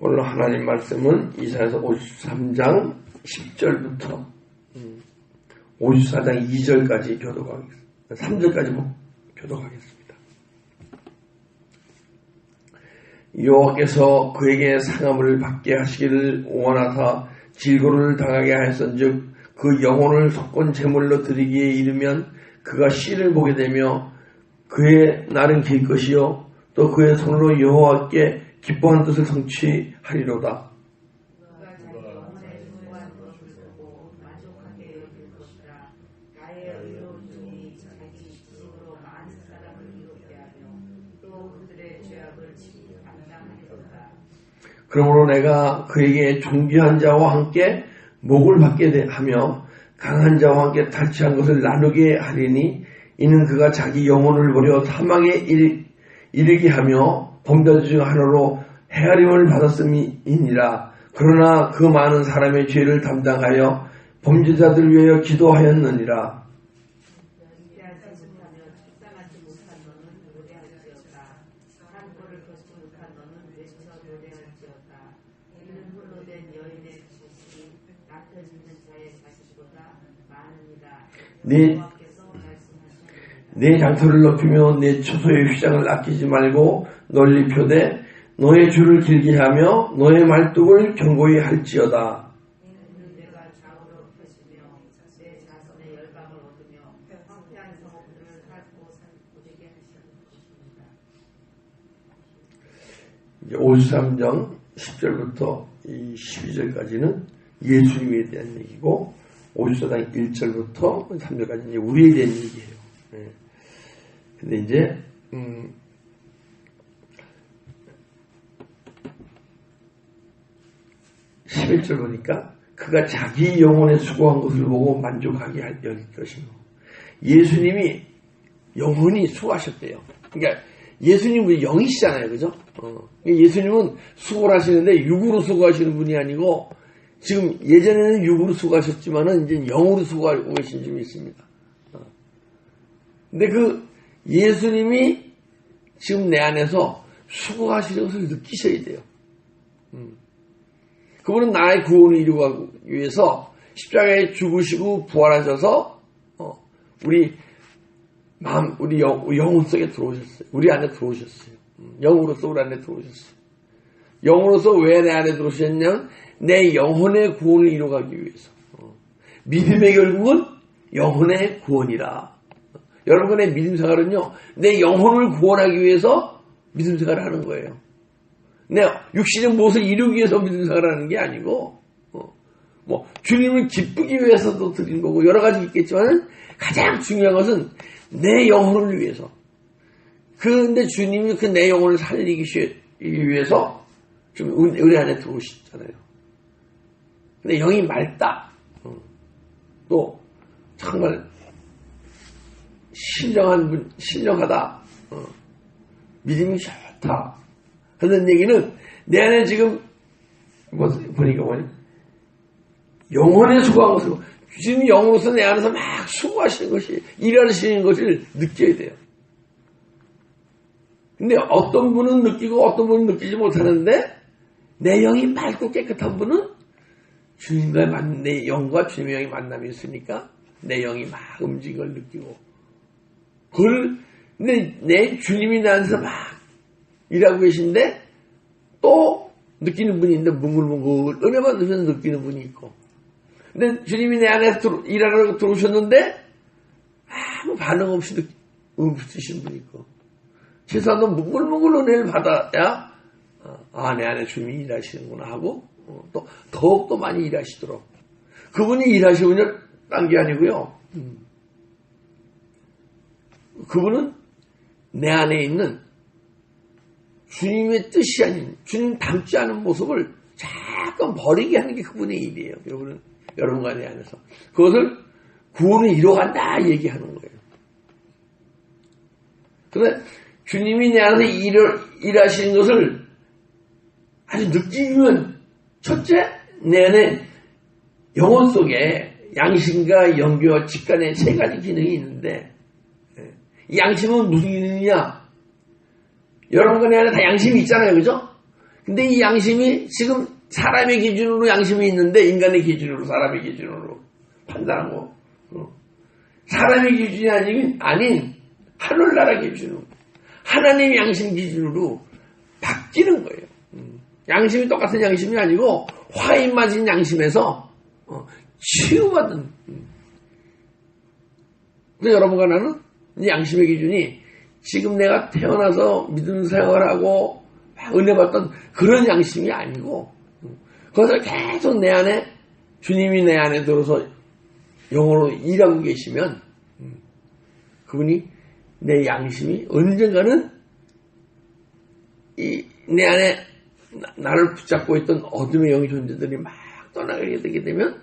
오늘 하나님 말씀은 이사에서 53장 10절부터 54장 2절까지 교도하겠습니다. 3절까지 교도하겠습니다. 여호와께서 그에게 상함을 받게 하시기를 원하사 질고를 당하게 하였은즉 그 영혼을 석권 제물로 드리기에 이르면 그가 씨를 보게 되며 그의 날은 길 것이요 또 그의 손으로 여호와께 기뻐하는 뜻을 성취하리로다. 그러므로 내가 그에게 존귀한 자와 함께 목을 받게 하며 강한 자와 함께 탈취한 것을 나누게 하리니 이는 그가 자기 영혼을 버려 사망에 이르게 하며 범죄 중 하나로 헤아림을 받았음이니라. 그러나 그 많은 사람의 죄를 담당하여 범죄자들 위하여 기도하였느니라. 네, 네 장소를 높이며 네 초소의 휘장을 아끼지 말고 널리 펴되 너의 줄을 길게 하며 너의 말뚝을 견고히 할지어다. 이제 53장 10절부터 12절까지는 예수님에 대한 얘기고 54장 1절부터 3절까지 이제 우리에 대한 얘기예요. 네. 근데 이제 음, 11절 보니까 그가 자기 영혼에 수고한 것을 보고 만족하게 할 것이고 예수님이 영혼이 수고하셨대요. 그러니까 예수님은 영이시잖아요. 그죠? 어. 예수님은 수고를 하시는데 육으로 수고하시는 분이 아니고 지금 예전에는 육으로 수고하셨지만은 이제 영으로 수고하고 계신 점이 있습니다. 어. 근데 그 예수님이 지금 내 안에서 수고하시는 것을 느끼셔야 돼요. 음. 그분은 나의 구원을 이루기 위해서 십자가에 죽으시고 부활하셔서 어, 우리 마음, 우리 영, 영혼 속에 들어오셨어요. 우리 안에 들어오셨어요. 음, 영으로서 우리 안에 들어오셨어요. 영으로서 왜 내 안에 들어오셨냐면 내 영혼의 구원을 이루어가기 위해서. 어. 믿음의 결국은 영혼의 구원이라. 여러분의 믿음 생활은요, 내 영혼을 구원하기 위해서 믿음 생활을 하는 거예요. 내 육신의 무엇을 이루기 위해서 생활을 하는 게 아니고, 어, 뭐, 주님을 기쁘기 위해서도 드린 거고, 여러 가지 있겠지만, 가장 중요한 것은 내 영혼을 위해서. 그런데 주님이 그 내 영혼을 살리기 위해서 좀 우리 안에 들어오시잖아요. 근데 영이 맑다. 어. 또 정말 신령한 분, 신령하다. 어. 믿음이 좋다. 하는 얘기는 내 안에 지금 뭐 보니까 뭐니 영혼의 수고한 것을 주님 영으로서 내 안에서 막 수고하시는 것이 일하시는 것을 느껴야 돼요. 근데 어떤 분은 느끼고 어떤 분은 느끼지 못하는데 내 영이 맑고 깨끗한 분은 주님과의 만, 내 영과 주님의 영이 만남이 있으니까 내 영이 막 움직인 걸 느끼고 그걸 내, 내 주님이 나한테서 막 일하고 계신데 또 느끼는 분이 있는데 뭉글뭉글 은혜 받으면서 느끼는 분이 있고 근데 주님이 내 안에 들어, 일하러 들어오셨는데 아무 반응 없이 느끼, 음쓰신 분이 있고 최소한도 뭉글뭉글 은혜를 받아야 아, 내 안에 주님이 일하시는구나 하고 어, 또 더욱더 많이 일하시도록 그분이 일하시면 딴 게 아니고요. 음. 그분은 내 안에 있는 주님의 뜻이 아닌 주님 닮지 않은 모습을 잠깐 버리게 하는 게 그분의 일이에요. 여러분은 여러분과 내 안에서 그것을 구원을 이루어간다 얘기하는 거예요. 그런데 주님이 내 안에서 일을, 일하시는 것을 아주 느끼면 첫째, 내 안에 영혼 속에 양심과 영교와 직관의 세 가지 기능이 있는데 이 양심은 무슨 기능이냐? 여러분 의 안에 다 양심이 있잖아요. 그죠? 근데 이 양심이 지금 사람의 기준으로 양심이 있는데 인간의 기준으로 사람의 기준으로 판단하고 어. 사람의 기준이 아닌 아닌 하늘나라 기준으로 하나님의 양심 기준으로 바뀌는 거예요. 음. 양심이 똑같은 양심이 아니고 화인 맞은 양심에서 어, 치유받은. 음. 근데 여러분과 나는 양심의 기준이 지금 내가 태어나서 믿음 생활하고 은혜 받던 그런 양심이 아니고 그것을 계속 내 안에 주님이 내 안에 들어서 영으로 일하고 계시면 그분이 내 양심이 언젠가는 이 내 안에 나 를 붙잡고 있던 어둠의 영의 존재들이 막 떠나가게 되게 되면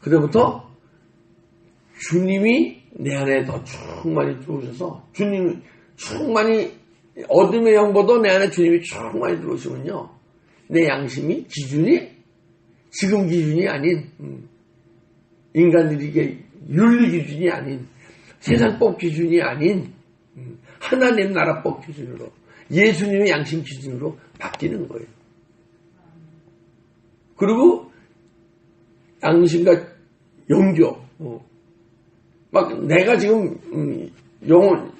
그때부터 주님이 내 안에 더 충만히 들어오셔서 주님 충만히 어둠의 영보다 내 안에 주님이 충만히 들어오시면요 내 양심이 기준이 지금 기준이 아닌 음, 인간들에게 윤리 기준이 아닌 세상법 기준이 아닌 음, 하나님 나라법 기준으로 예수님의 양심 기준으로 바뀌는 거예요. 그리고 양심과 영교 어. 막 내가 지금 음, 영혼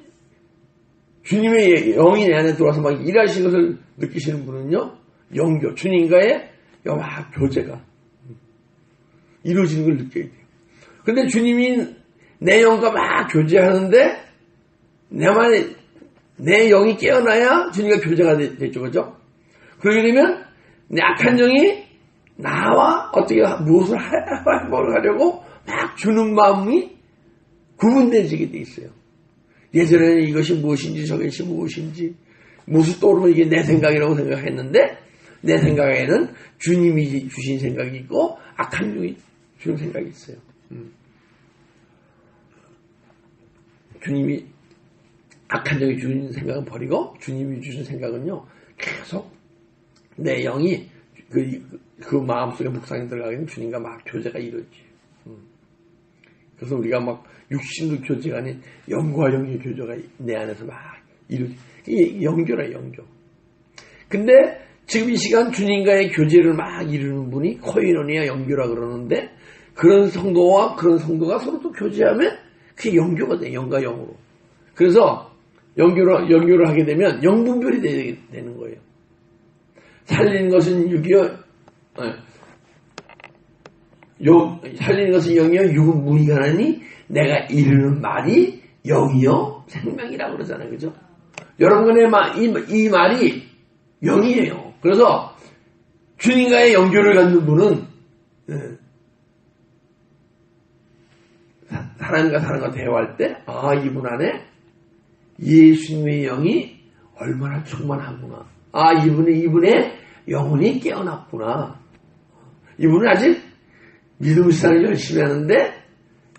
주님의 영이 내 안에 들어와서 막 일하시는 것을 느끼시는 분은요 영교 주님과의 막 교제가 이루어지는 걸 느껴야 돼요. 근데 주님이 내 영과 막 교제하는데 내만의 내 영이 깨어나야 주님과 교제가 되죠, 그죠? 그러게 되면 내 악한 영이 나와 어떻게 무엇을 하려고 막 주는 마음이 구분되지게 돼 있어요. 예전에는 이것이 무엇인지 저것이 무엇인지 무엇이 떠오르면 이게 내 생각이라고 생각했는데 내 생각에는 주님이 주신 생각이 있고 악한 영이 주는 생각이 있어요. 음. 주님이 악한 영이 주는 생각은 버리고 주님이 주신 생각은요 계속 내 영이 그, 그 마음속에 묵상에 들어가면 주님과 막 교제가 이루어지요. 음. 그래서 우리가 막 육신도 교제가 아닌 영과 영의 교제가 내 안에서 막 이루어지. 이게 영교라 영교. 근데 지금 이 시간 주님과의 교제를 막 이루는 분이 코이노니아 영교라 그러는데 그런 성도와 그런 성도가 서로 또 교제하면 그게 영교가 돼 영과 영으로. 그래서 영교를 영교를 하게 되면 영분별이 되는 거예요. 살리는 것은 육이요. 어, 요, 살리는 것은 영이요. 육은 무익하나니 내가 이르는 말이 영이요. 생명이라고 그러잖아요. 그죠? 여러분의 말, 이, 이 말이 영이에요. 그래서 주님과의 연교를 갖는 분은 네. 사람과 사람과 대화할 때, 아, 이분 안에 예수님의 영이 얼마나 충만하구나. 아, 이분의, 이분의 영혼이 깨어났구나. 이분은 아직 믿음 생활을 열심히 하는데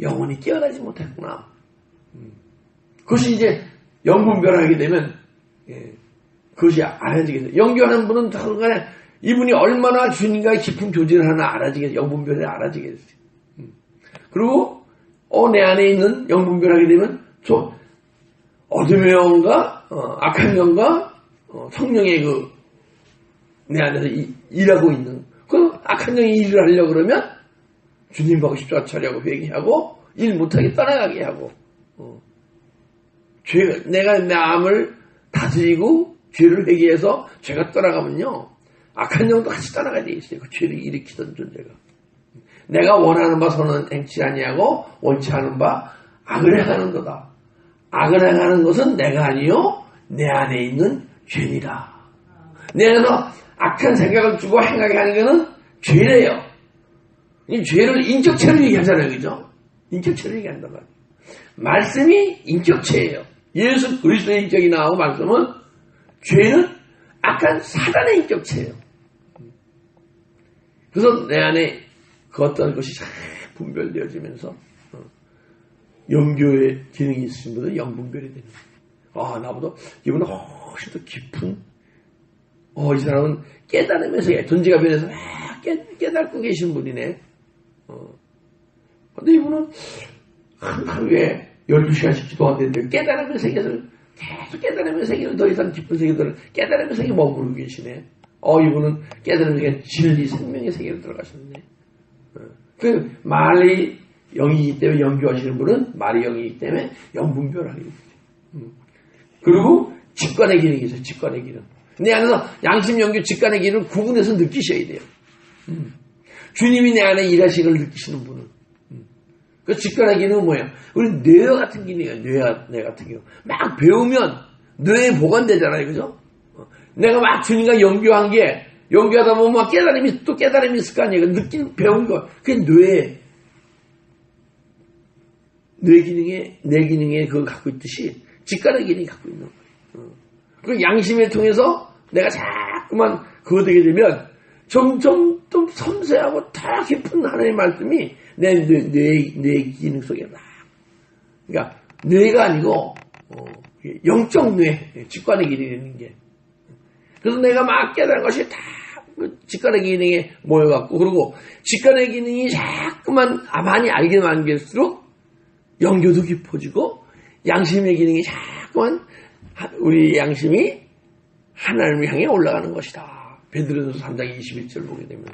영혼이 깨어나지 못했구나. 음. 그것이 이제 영분별하게 되면, 예. 그것이 알아지겠어요. 연교하는 분은 당간에 이분이 얼마나 주님과의 깊은 교제를 하나 알아지겠어요. 영분별을 알아지겠어요. 음. 그리고 어, 내 안에 있는 영분별하게 되면 저 어둠의 영과 어, 악한 영과 어, 성령의 그 내 안에서 이, 일하고 있는 그 악한 영이 일을 하려고 그러면 주님 보고 십자가 처리하고 회개하고 일 못하게 떠나가게 하고 어. 죄 내가 내 마음을 다스리고 죄를 회개해서 죄가 떠나가면요. 악한 영도 같이 떠나가야 돼 있어요. 그 죄를 일으키던 존재가. 내가 원하는 바 선은 행치 아니하고 원치 않은 바 악을 행하는 거다. 악을 행하는 것은 내가 아니요 내 안에 있는 죄니라. 내 안에서 악한 생각을 주고 행하게 하는 것은 죄래요. 이 죄를 인격체로 얘기하잖아요. 그죠? 인격체로 얘기한단 말이에요. 말씀이 인격체예요. 예수 그리스도의 인격이 나오고 말씀은 죄는 악한 사단의 인격체예요. 그래서 내 안에 그 어떤 것이 분별되어지면서 어, 영교의 기능이 있으신 분은 영분별이 거예요. 아, 나보다 이분은 훨씬 더 깊은 어, 이 사람은 깨달으면서 존재가 변해서 깨, 깨닫고 계신 분이네. 어. 근데 이분은 하루에 12시간씩 기도하는데 깨달음을 새겨서 계속 깨달음의 세계를 더 이상 깊은 세계들을 깨달음의 세계에 머무르고 계시네. 어, 이분은 깨달음의 세계 진리 생명의 세계로 들어가셨네. 어. 그 말이 영이기 때문에 영교하시는 분은 말이 영이기 때문에 영분별하게 됩니다. 음. 그리고 직관의 기능이 있어요. 직관의 기능. 내 안에서 양심, 영교, 직관의 기능을 구분해서 느끼셔야 돼요. 음. 주님이 내 안에 일하시는 걸 느끼시는 분은. 음. 그 직관의 기능은 뭐예요? 우리 뇌 같은 기능이에요. 뇌, 뇌 같은 기능. 막 배우면 뇌에 보관되잖아요. 그죠? 어. 내가 막 주님과 연교한 게, 연교하다 보면 막 깨달음이, 또 깨달음이 있을 거 아니에요. 느낀, 배운 거. 그게 뇌에, 뇌 기능에, 뇌 기능에 그걸 갖고 있듯이 직관의 기능이 갖고 있는 거예요. 어. 그 양심을 통해서 내가 자꾸만 그거 되게 되면 점점 좀 섬세하고 더 깊은 하나님의 말씀이 내 뇌, 뇌, 뇌 기능 속에 나. 그러니까 뇌가 아니고 어, 영적 뇌, 직관의 기능이 있는 게. 그래서 내가 막 깨달은 것이 다그 직관의 기능에 모여갖고 그리고 직관의 기능이 자꾸만 많이 알게만 알수록 영교도 깊어지고 양심의 기능이 자꾸만 우리 양심이 하나님을 향해 올라가는 것이다. 베드로전서 3장 21절 보게 되면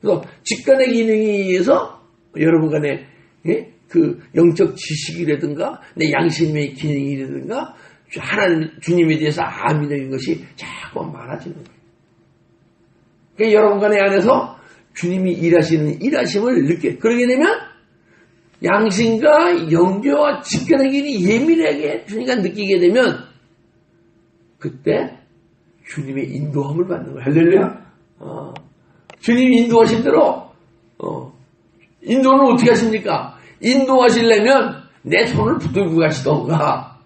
그래서 직관의 기능에 의해서 여러분 간에 예? 그 영적 지식이라든가 내 양심의 기능이라든가 하나님 주님에 대해서 아미적인 것이 자꾸 많아지는 거예요. 그러니까 여러분 간의 안에서 주님이 일하시는 일하심을 느껴 그러게 되면 양심과 영교와 직관의 길이 예민하게 주님과 느끼게 되면 그때 주님의 인도함을 받는 거예요. 할렐루야. 어. 주님이 인도하신 대로 어. 인도는 어떻게 하십니까? 인도하시려면 내 손을 붙들고 가시던가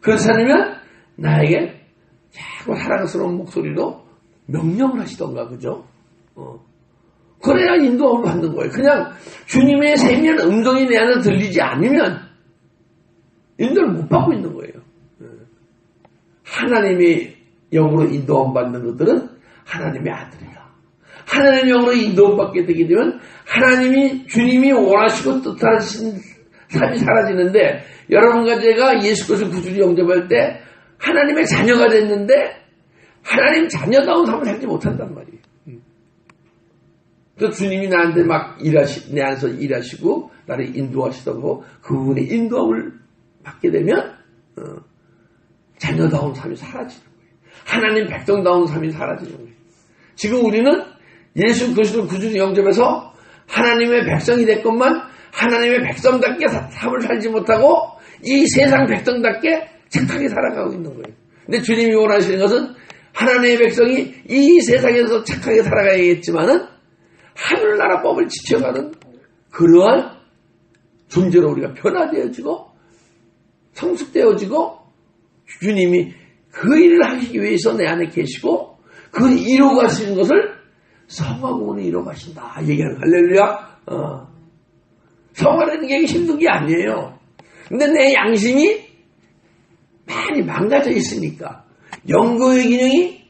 그렇지 않으면 나에게 자꾸 사랑스러운 목소리로 명령을 하시던가 그죠? 어. 그래야 인도함을 받는 거예요. 그냥 주님의 생명 음성이 내 안에 들리지 않으면 인도를 못 받고 있는 거예요. 예. 하나님의 영으로 인도함 받는 것들은 하나님의 아들이다. 하나님의 영으로 인도함 받게 되게 되면 하나님이 주님이 원하시고 뜻하신 삶이 사라지는데 여러분과 제가 예수 그리스도 구주를 영접할 때 하나님의 자녀가 됐는데 하나님 자녀다운 삶을 살지 못한단 말이에요. 그 주님이 나한테 막 일하시, 내 안에서 일하시고, 나를 인도하시던 그분의 인도함을 받게 되면, 어, 자녀다운 삶이 사라지는. 하나님 백성다운 삶이 사라지는 거예요. 지금 우리는 예수 그리스도 구주를 영접해서 하나님의 백성이 됐건만 하나님의 백성답게 삶을 살지 못하고 이 세상 백성답게 착하게 살아가고 있는 거예요. 근데 주님이 원하시는 것은 하나님의 백성이 이 세상에서 착하게 살아가야겠지만은 하늘나라 법을 지켜가는 그러한 존재로 우리가 변화되어지고 성숙되어지고 주님이 그 일을 하시기 위해서 내 안에 계시고 그 이루어 가시는 것을 성화군이 이루어 가신다. 얘기하는 할렐루야. 어. 성화라는 게 힘든 게 아니에요. 근데 내 양심이 많이 망가져 있으니까 영구의 기능이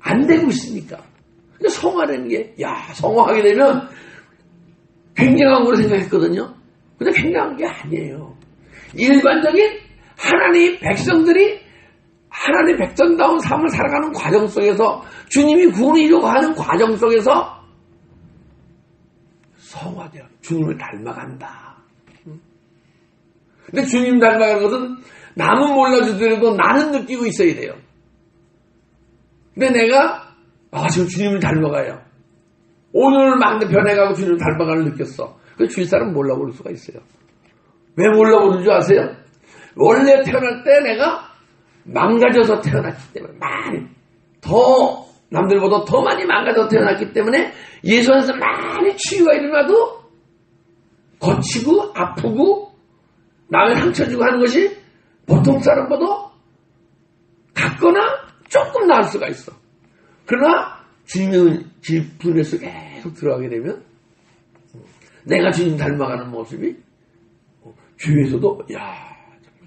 안 되고 있으니까 근데 성화라는 게, 야, 성화하게 되면 굉장한 걸로 생각했거든요. 근데 굉장한 게 아니에요. 일반적인 하나님 백성들이 하나님 백성다운 삶을 살아가는 과정 속에서 주님이 구원을 이루고 하는 과정 속에서 성화되어 주님을 닮아간다. 근데 주님 닮아가는 것은 남은 몰라주더라도 나는 느끼고 있어야 돼요. 근데 내가 아, 지금 주님을 닮아가요. 오늘 막 변해가고 주님을 닮아가는 느꼈어. 그 주위 사람 몰라볼 수가 있어요. 왜 몰라보는 줄 아세요? 원래 태어날 때 내가 망가져서 태어났기 때문에 많이 더 남들보다 더 많이 망가져서 태어났기 때문에 예수 안에서 많이 치유가 일어나도 거치고 아프고 남의 상처 주고 하는 것이 보통 사람보다 같거나 조금 나을 수가 있어. 그러나 주님의 질분에서 계속 들어가게 되면 내가 주님 닮아가는 모습이 주위에서도 야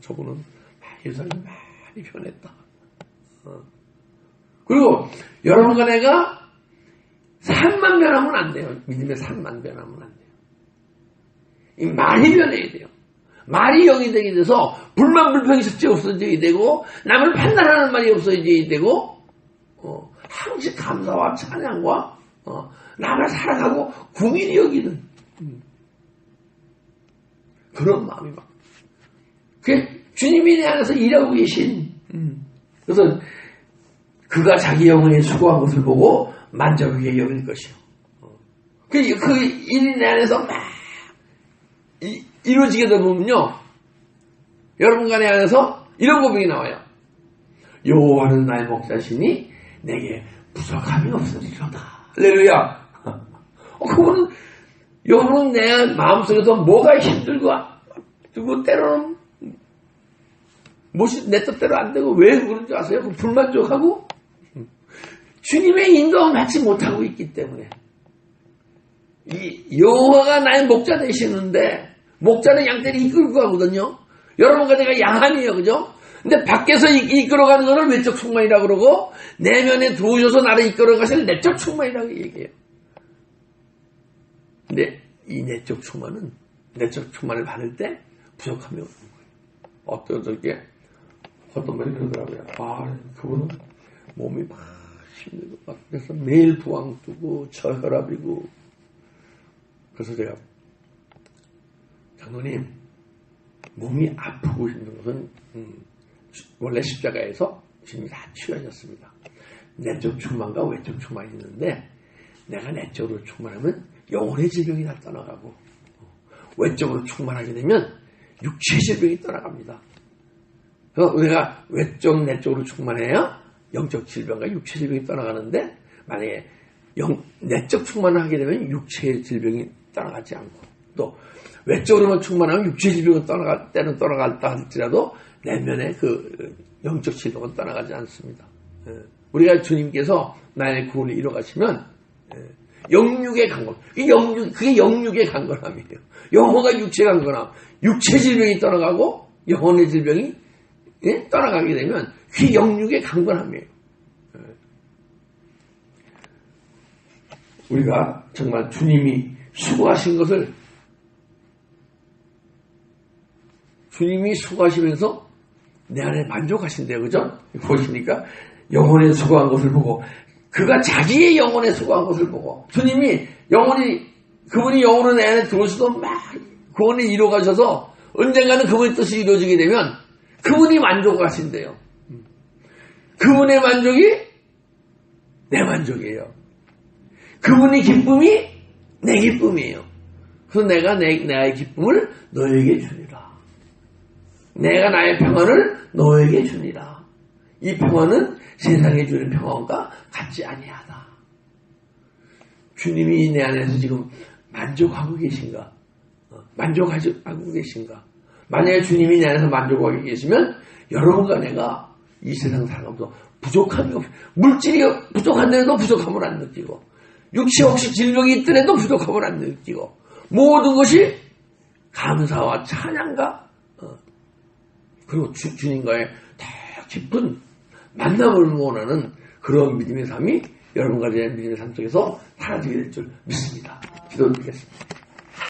저분은 예수님 많이 변했다. 어. 그리고 여러분과 내가 산만 변하면 안 돼요. 믿음의 산만 변하면 안 돼요. 이 많이 변해야 돼요. 말이 영이 되게 돼서 불만 불평이 숙제 없어지게 되고 남을 판단하는 말이 없어지게 되고 어, 항시 감사와 찬양과 어, 나를 사랑하고 궁일이 여기는 음. 그런 마음이 막. 그 주님이 내 안에서 일하고 계신. 음. 그래서 그가 자기 영혼에 수고한 것을 보고 만족하게 여길 것이요. 어. 그, 그 일이 내 안에서 막 이, 이루어지게 되면요. 여러분 간에 안에서 이런 고백이 나와요. 여호와는 나의 목자시니 내게 부족함이 없으리로다. 할렐루야. 어, 그거는 여러분 내 마음속에서 뭐가 힘들고 그리고 때로는 무엇이 내 뜻대로 안 되고 왜 그런지 아세요? 그 불만족하고 주님의 인도를 받지 못하고 있기 때문에 이 여호와가 나의 목자 되시는데 목자는 양떼를 이끌고 가거든요. 여러분과 제가 양아니에요, 그죠? 근데 밖에서 이 끌어가는 것을 외적 충만이라고 그러고 내면에 들어오셔서 나를 이끌어 가실 내적 충만이라고 얘기해요. 근데 이 내적 충만은 내적 충만을 받을 때 부족함이 없는 거예요. 어떤 저게 어떤 분이 그러더라고요. 아 그분은 몸이 막 힘들고 막 그래서 매일 부항 뜨고 저혈압이고 그래서 제가 장로님 몸이 아프고 힘든 것은 음, 원래 십자가에서 주님이 다 치유하셨습니다. 내적 충만과 외적 충만이 있는데 내가 내적으로 충만하면 영혼의 질병이 다 떠나가고 외적으로 충만하게 되면 육체 질병이 떠나갑니다. 그래서 우리가 외적 내적으로 충만해야 영적 질병과 육체 질병이 떠나가는데 만약에 영, 내적 충만을 하게 되면 육체의 질병이 떠나가지 않고 또 외적으로만 충만하면 육체 질병은 떠나갈 때는 떠나갔다 할지라도 내면의 그 영적 질병은 떠나가지 않습니다. 예. 우리가 주님께서 나의 구원을 이뤄가시면 예. 영육의 강건. 이 영육, 그게 영육의 강건함이에요. 영혼과 육체 강건함. 육체 질병이 떠나가고 영혼의 질병이 예? 떠나가게 되면 그게 영육의 강건함이에요. 예. 우리가 정말 주님이 수고하신 것을 주님이 수고하시면서 내 안에 만족하신대요. 그죠? 보시니까 영혼에 수고한 것을 보고 그가 자기의 영혼에 수고한 것을 보고 주님이 영혼이 그분이 영혼은 내 안에 들어오셔도 막 구원을 이루어 가셔서 언젠가는 그분의 뜻이 이루어지게 되면 그분이 만족하신대요. 그분의 만족이 내 만족이에요. 그분의 기쁨이 내 기쁨이에요. 그래서 내가 내, 나의 기쁨을 너에게 주리라. 내가 나의 평안을 너에게 주니라. 이 평안은 세상에 주는 평안과 같지 아니하다. 주님이 내 안에서 지금 만족하고 계신가? 어, 만족하고 계신가? 만약에 주님이 내 안에서 만족하고 계시면 여러분과 내가 이 세상 살아가면서 부족함이 없, 물질이 부족한데도 부족함을 안 느끼고, 육체 혹시 질병이 있더라도 부족함을 안 느끼고, 모든 것이 감사와 찬양과, 어, 그리고 주, 주님과의 더 깊은 만남을 원하는 그런 믿음의 삶이 여러분과 제 믿음의 삶 속에서 사라지게 될 줄 믿습니다. 기도드리겠습니다.